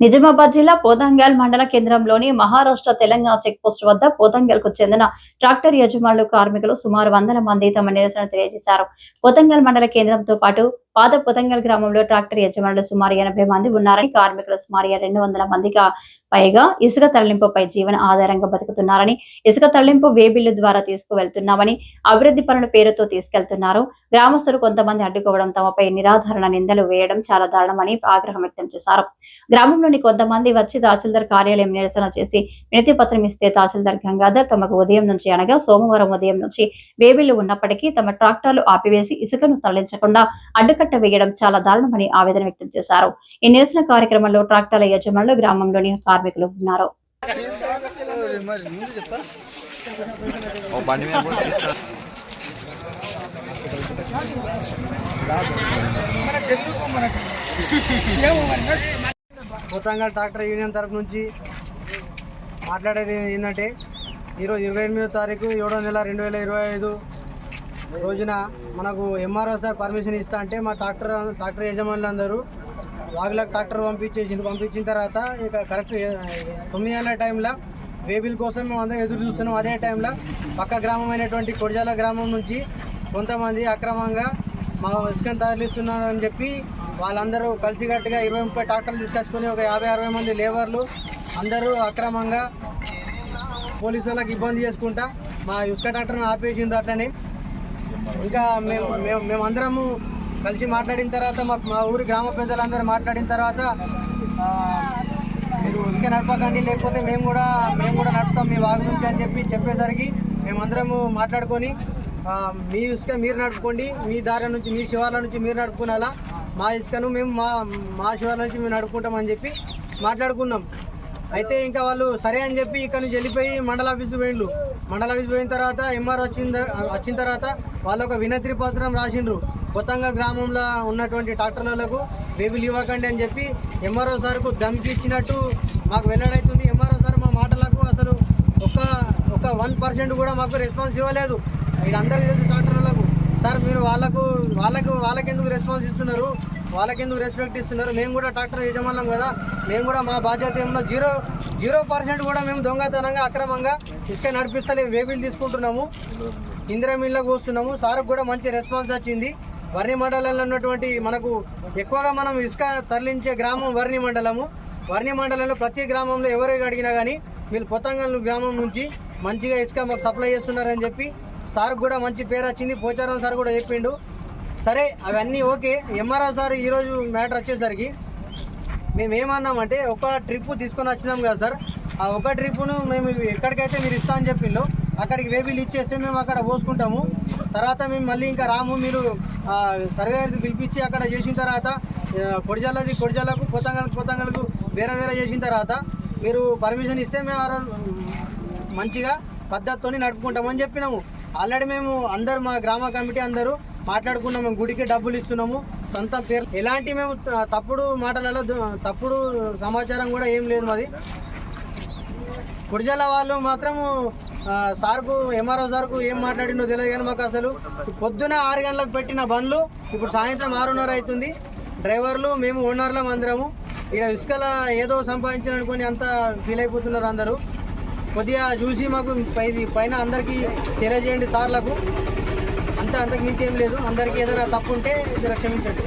నిజామాబాద్ జిల్లా పోతంగల్ మండల కేంద్రంలోని మహారాష్ట్ర తెలంగాణ చెక్ పోస్ట్ వద్ద పోతంగల్కు చెందిన ట్రాక్టర్ యజమానులు కార్మికులు సుమారు వందల మంది తమ నిరసన తెలియజేశారు. పోతంగల్ మండల కేంద్రంతో పాటు పాత పొతంగల్ గ్రామంలో ట్రాక్టర్ యజమానులు సుమారు ఎనభై మంది ఉన్నారని కార్మికులు సుమారు రెండు వందల మందిగా పైగా ఇసుక తరలింపుపై జీవన ఆధారంగా బతుకుతున్నారని ఇసుక తరలింపు వేబిల్లు ద్వారా తీసుకువెళ్తున్నామని అభివృద్ధి పనుల పేరుతో తీసుకెళ్తున్నారు. గ్రామస్తులు కొంతమంది అడ్డుకోవడం తమపై నిరాధారణ నిందలు వేయడం చాలా దారుణమని ఆగ్రహం వ్యక్తం చేశారు. గ్రామంలోని కొంతమంది వచ్చి తహసీల్దార్ కార్యాలయం నిరసన చేసి వినతి పత్రం ఇస్తే తహసీల్దార్ గంగాధర్ తమకు ఉదయం నుంచి అనగా సోమవారం ఉదయం నుంచి వేబిల్లు ఉన్నప్పటికీ తమ ట్రాక్టర్లు ఆపివేసి ఇసుకను తరలించకుండా అడ్డుక అడ్డుకట్ట వేయడం చాలా దారుణమని ఆవేదన వ్యక్తం చేశారు ఈ నిరసన కార్యక్రమంలో ట్రాక్టర్ల యజమానులు గ్రామంలోని కార్మికులు ఉన్నారు. కొత్తగా ట్రాక్టర్ యూనియన్ తరపు నుంచి మాట్లాడేది ఏంటంటే ఈరోజు ఇరవై ఎనిమిదో తారీఖు ఏడో నెల రెండు వేల ఇరవై ఐదు రోజున మనకు ఎంఆర్ఓ సార్ పర్మిషన్ ఇస్తా అంటే మా ట్రాక్టర్ ట్రాక్టర్ యజమానులు అందరూ వాగులకు ట్రాక్టర్ పంపించేసి పంపించిన తర్వాత ఇక కరెక్ట్ తొమ్మిది గంటల టైంలో వేబిల్ కోసం మేము అందరం ఎదురు చూస్తున్నాం. అదే టైంలో పక్క గ్రామం అయినటువంటి కొడిజాల గ్రామం నుంచి కొంతమంది అక్రమంగా మా ఇసుకను తరలిస్తున్నారని చెప్పి వాళ్ళందరూ కలిసికట్టుగా ఇరవై ముప్పై ట్రాక్టర్లు తీసుకొచ్చుకొని ఒక యాభై అరవై మంది లేబర్లు అందరూ అక్రమంగా పోలీసు వాళ్ళకి ఇబ్బంది చేసుకుంటా మా ఇసుక ట్రాక్టర్ని ఆపేసిండ్రు అట్లనే. ఇంకా మేము మేము మేమందరము కలిసి మాట్లాడిన తర్వాత మా మా ఊరి గ్రామ పెద్దలందరూ మాట్లాడిన తర్వాత మీరు ఇసుక నడపకండి లేకపోతే మేము కూడా మేము కూడా నడుపుతాం మీ వాగు నుంచి అని చెప్పి చెప్పేసరికి మేమందరము మాట్లాడుకొని మీ ఇసుక మీరు నడుపుకోండి మీ దారి నుంచి మీ శివార్ల నుంచి మీరు నడుపుకునేలా మా ఇసుకను మేము మా మా శివార్ల నుంచి మేము నడుపుకుంటామని చెప్పి మాట్లాడుకున్నాం. అయితే ఇంకా వాళ్ళు సరే అని చెప్పి ఇక్కడ నుంచి వెళ్ళిపోయి మండల ఆఫీస్కి పోయిండ్రు మండల ఆఫీస్ పోయిన తర్వాత ఎంఆర్ వచ్చిన వచ్చిన తర్వాత వాళ్ళు ఒక వినతి పత్రం రాసిండ్రు. కొత్తగా గ్రామంలో ఉన్నటువంటి ట్రాక్టర్లకు బేబీలు ఇవ్వకండి అని చెప్పి ఎంఆర్ఓ సార్కు ధమ్కి ఇచ్చినట్టు మాకు వెల్లడైతుంది. ఎంఆర్ఓ సార్ మా మాటలకు అసలు ఒక ఒక వన్ పర్సెంట్ కూడా మాకు రెస్పాన్స్ ఇవ్వలేదు. వీళ్ళందరికీ తెలుసు ట్రాక్టర్లకు. సార్ మీరు వాళ్ళకు వాళ్ళకు వాళ్ళకెందుకు రెస్పాన్స్ ఇస్తున్నారు? వాళ్ళకెందుకు రెస్పెక్ట్ ఇస్తున్నారు? మేము కూడా ట్రాక్టర్ యజమానం కదా. మేము కూడా మా బాధ్యత ఏమన్నా జీరో జీరో పర్సెంట్ కూడా మేము దొంగతనంగా అక్రమంగా ఇసుక నడిపిస్తలే వేబిల్ తీసుకుంటున్నాము. ఇందిరా మిల్లకు వస్తున్నాము సార్కు కూడా మంచి రెస్పాన్స్ వచ్చింది. వర్ణి మండలంలో ఉన్నటువంటి మనకు ఎక్కువగా మనం ఇసుక తరలించే గ్రామం వర్ణి మండలము. వర్ణి మండలంలో ప్రతి గ్రామంలో ఎవరు అడిగినా కానీ వీళ్ళు పొత్తంగల్ గ్రామం నుంచి మంచిగా ఇసుక మాకు సప్లై చేస్తున్నారని చెప్పి సార్ కూడా మంచి పేరు వచ్చింది. పోచారం సార్ కూడా చెప్పిండు. సరే అవన్నీ ఓకే. ఎంఆర్ఆర్ సార్ ఈరోజు మ్యాటర్ వచ్చేసరికి మేము ఏమన్నామంటే ఒక ట్రిప్ తీసుకొని వచ్చినాం కదా సార్. ఆ ఒక ట్రిప్ను మేము ఎక్కడికైతే మీరు ఇస్తా అని అక్కడికి వేబిల్ ఇచ్చేస్తే మేము అక్కడ పోసుకుంటాము. తర్వాత మేము మళ్ళీ ఇంకా రాము మీరు సర్వేది పిలిపించి అక్కడ చేసిన తర్వాత కొడిజల్లది కొడిజాలది కొడిజాలకు పొతంగలకు పొతంగలకు వేరే వేరే చేసిన తర్వాత మీరు పర్మిషన్ ఇస్తే మేము ఆ రోజు మంచిగా పద్ధతితో నడుపుకుంటామని చెప్పినాము. ఆల్రెడీ మేము అందరు మా గ్రామ కమిటీ అందరూ మాట్లాడుకున్నాము గుడికి డబ్బులు ఇస్తున్నాము. సొంత పేరు ఎలాంటి మేము తప్పుడు మాటలలో తప్పుడు సమాచారం కూడా ఏం లేదు మాది. గుడిజల వాళ్ళు మాత్రము సార్కు ఎంఆర్ఓ సార్కు ఏం మాట్లాడిండో తెలియదు కానీ మాకు అసలు. పొద్దున ఆరు గంటలకు పెట్టిన బండ్లు ఇప్పుడు సాయంత్రం ఆరున్నర అవుతుంది. డ్రైవర్లు మేము ఓనర్లం అందరము. ఇక్కడ ఇసుకల ఏదో సంపాదించారు అంత అంతా ఫీల్ అయిపోతున్నారు అందరూ. కొద్దిగా చూసి మాకు పై పైన అందరికీ తెలియజేయండి సార్లకు. అంతా అంతకు మించి ఏం లేదు. అందరికీ ఏదైనా తప్పు ఉంటే జర క్షమించండి.